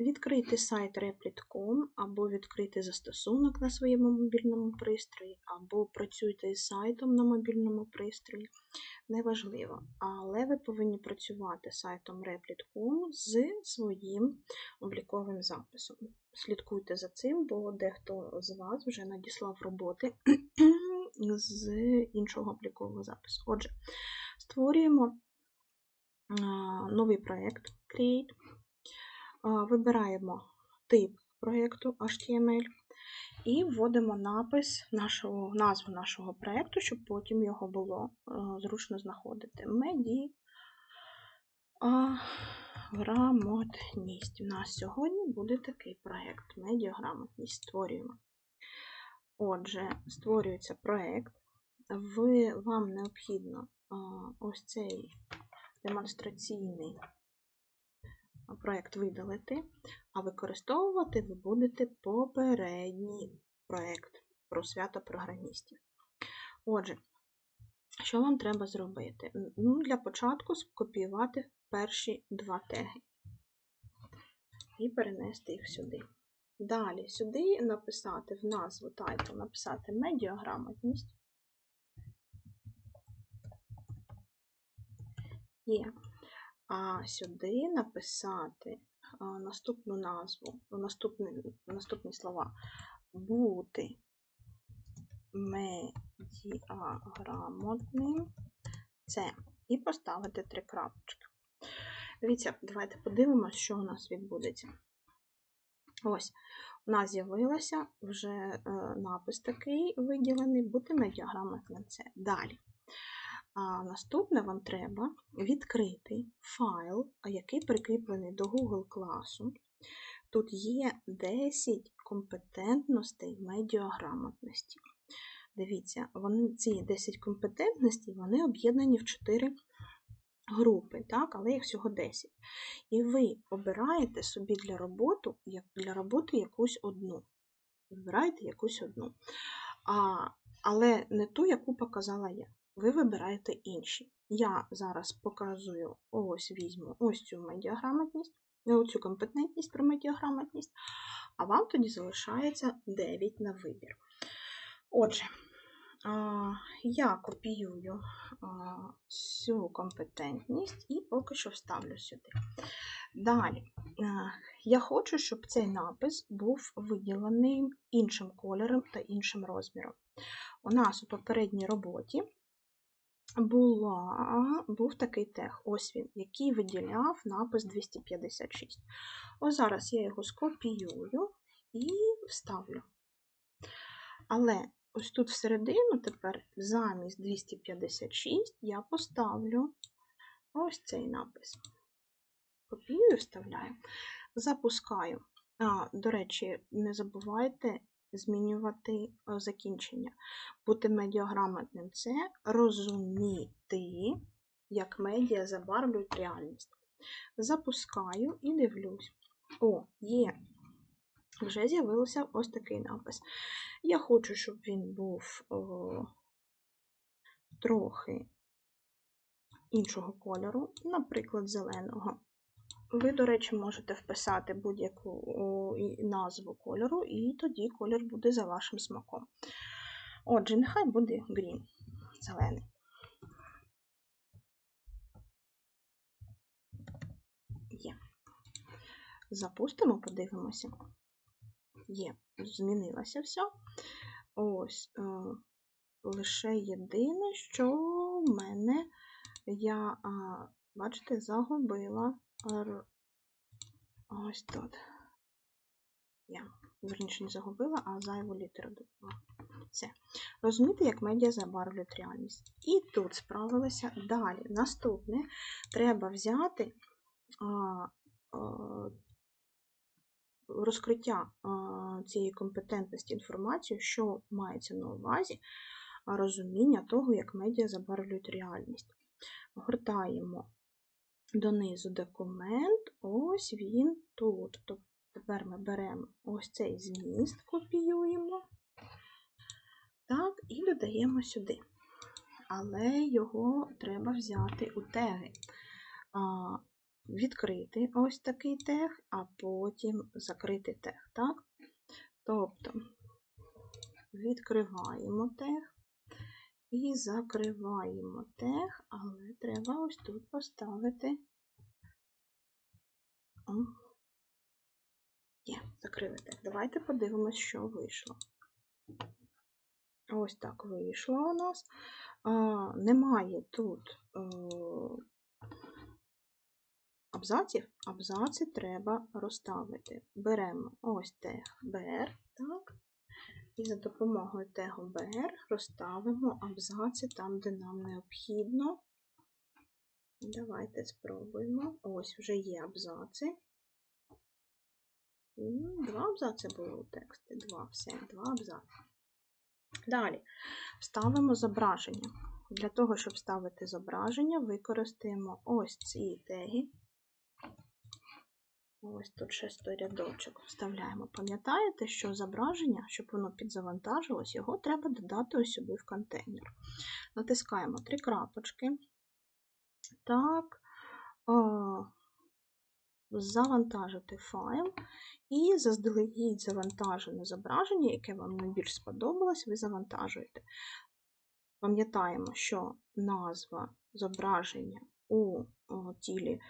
відкрити сайт Replit.com або відкрити застосунок на своєму мобільному пристрої, або працюйте з сайтом на мобільному пристрої. Неважливо, але ви повинні працювати сайтом Replit.com з своїм обліковим записом. Слідкуйте за цим, бо дехто з вас вже надіслав роботи з іншого облікового запису. Отже, створюємо новий проєкт Create. Вибираємо тип проєкту HTML і вводимо напис нашого, назву нашого проєкту, щоб потім його було зручно знаходити. Меді грамотність. У нас сьогодні буде такий проєкт медіаграмотність. Створюємо. Отже, створюється проєкт. Вам необхідно ось цей демонстраційний проєкт видалити, а використовувати ви будете попередній проєкт про свято програмістів. Отже, що вам треба зробити? Ну, Для початку скопіювати перші два теги і перенести їх сюди. Далі сюди написати в назву title, написати медіаграмотність. Є а сюди написати наступну назву, наступні, наступні слова бути медіаграмотним це і поставити три крапочки. Дивіться, давайте подивимося, що у нас відбудеться. Ось, у нас з'явився вже е, напис такий виділений, бути медіаграмотним це. Далі. А Наступне вам треба відкрити файл, який прикріплений до Google класу. Тут є 10 компетентностей медіаграмотності. Дивіться, вони, ці 10 компетентностей вони об'єднані в 4 групи, так, але їх всього 10. І ви обираєте собі для роботи, для роботи якусь одну. Вибираєте якусь одну. А, Але не ту, яку показала я ви вибираєте інші. Я зараз показую, ось візьму ось цю медіаграмотність, цю компетентність про медіаграмотність, а вам тоді залишається 9 на вибір. Отже, я копіюю цю компетентність і поки що вставлю сюди. Далі, я хочу, щоб цей напис був виділений іншим кольором та іншим розміром. У нас у попередній роботі була, був такий тег, ось він, який виділяв напис 256. Ось зараз я його скопіюю і вставлю. Але ось тут всередину тепер замість 256 я поставлю ось цей напис. Копіюю, вставляю, запускаю. А, До речі, не забувайте змінювати е, закінчення. Бути медіаграмотним це розуміти, як медіа забарвлюють реальність. Запускаю і дивлюсь. О, є. Вже з'явився ось такий напис. Я хочу, щоб він був о, трохи іншого кольору, наприклад, зеленого. Ви, до речі, можете вписати будь-яку назву кольору, і тоді колір буде за вашим смаком. Отже, нехай буде green, зелений. Є. Запустимо, подивимося. Є, змінилося все. Ось, е, лише єдине, що в мене я, бачите, загубила ось тут. Я, верніше, не загубила, а зайву літеру додала. Все. Розумієте, як медіа забарвлюють реальність. І тут справилася далі. Наступне треба взяти а, а, розкриття а, цієї компетентності інформації, що мається на увазі розуміння того, як медіа забарвлюють реальність. Гортаємо донизу документ, ось він тут. Тепер ми беремо ось цей зміст, копіюємо, так, і додаємо сюди. Але його треба взяти у теги. відкрити ось такий тег, а потім закрити тег, так? Тобто відкриваємо тег і закриваємо тег, але треба ось тут поставити. О, Є, закрили тег. Давайте подивимось, що вийшло. Ось так вийшло у нас. А, Немає тут е, абзаців, абзаці треба розставити. Беремо ось тег BR, так, і за допомогою тегу BR розставимо абзаці там, де нам необхідно. Давайте спробуємо. Ось вже є абзаци. Два абзаци було у тексті. Два, все, два абзаци. Далі ставимо зображення. Для того, щоб ставити зображення, використаємо ось ці теги. Ось тут шестий рядочок вставляємо. Пам'ятаєте, що зображення, щоб воно підзавантажилось, його треба додати ось сюди в контейнер. Натискаємо три крапочки. Так, о, завантажити файл. І заздалегідь завантажене зображення, яке вам найбільш сподобалось, ви завантажуєте. Пам'ятаємо, що назва зображення у тілі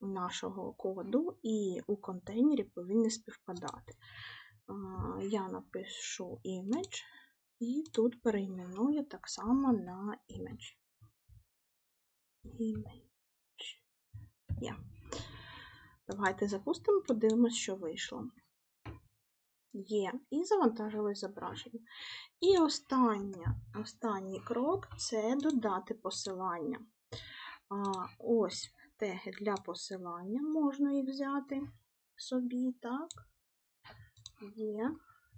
нашого коду і у контейнері повинні співпадати. Я напишу image і тут перейменую так само на image. Image. Yeah. Давайте запустимо, подивимось, що вийшло. Є, і завантажилось зображення. І остання, останній крок це додати посилання. А, Ось теги для посилання, можна їх взяти собі, так? Є.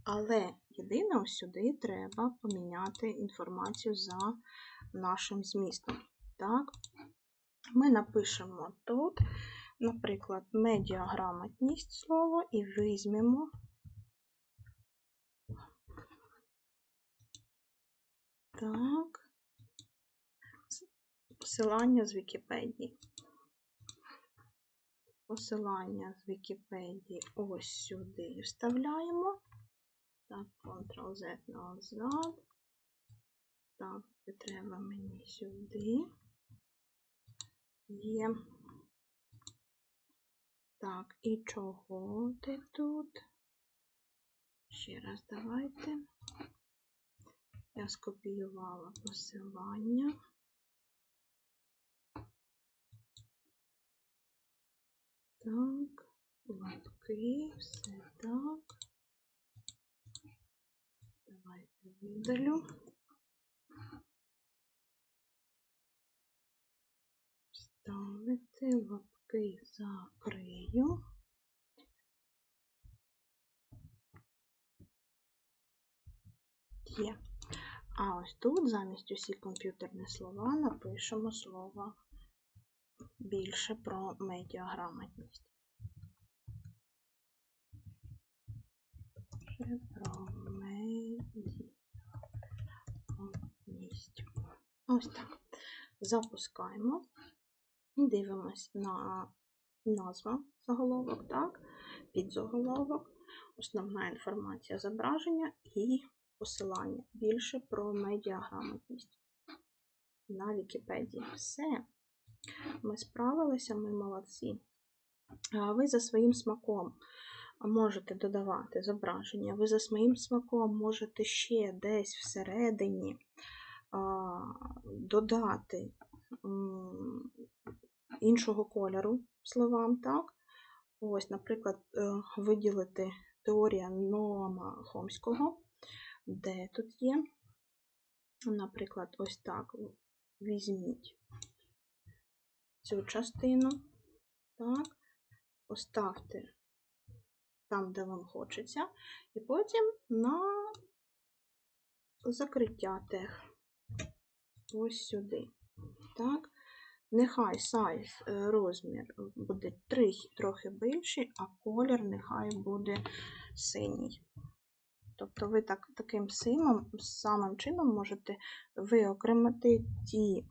Але єдине, ось сюди треба поміняти інформацію за нашим змістом. Так? Ми напишемо тут, наприклад, медіаграмотність слово і візьмемо. Так, посилання з Вікіпедії. Посилання з Вікіпедії ось сюди вставляємо. Так, Ctrl-Z назад. Так, треба мені сюди. Є. Так, і чого ти тут? Ще раз давайте. Я скопіювала посилання. Так, лапки, все так. Давайте видалю. Ставити лапки закрию. Є. А ось тут замість усі комп'ютерні слова напишемо слово більше про медіаграмотність. Про медіаграмотність. Ось так. Запускаємо і дивимось на назва заголовок, так, підзаголовок, основна інформація зображення і посилання більше про медіаграмотність на Вікіпедії. Все. Ми справилися, ми молодці. Ви за своїм смаком можете додавати зображення, ви за своїм смаком можете ще десь всередині додати іншого кольору словам. так? Ось, Наприклад, е, виділити теорія Ноама Хомського, де тут є. Наприклад, ось так. Візьміть цю частину, так, поставте там, де вам хочеться, і потім на закриття тех ось сюди. Так. Нехай сайз, е, розмір буде трохи більший, а колір нехай буде синій. Тобто ви так, таким самим, чином можете виокремити ті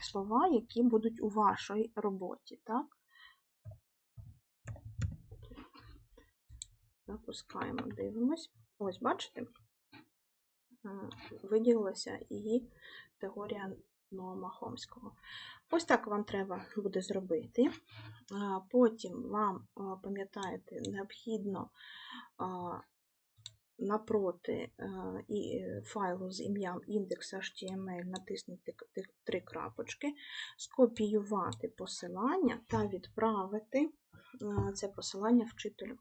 слова, які будуть у вашій роботі. Так? Запускаємо, дивимось. Ось, бачите, виділилася її теорія Нома Хомського. Ось так вам треба буде зробити. Потім вам, пам'ятаєте, необхідно напроти е, е, файлу з ім'ям index.html натиснути три крапочки, скопіювати посилання та відправити е, це посилання вчителю.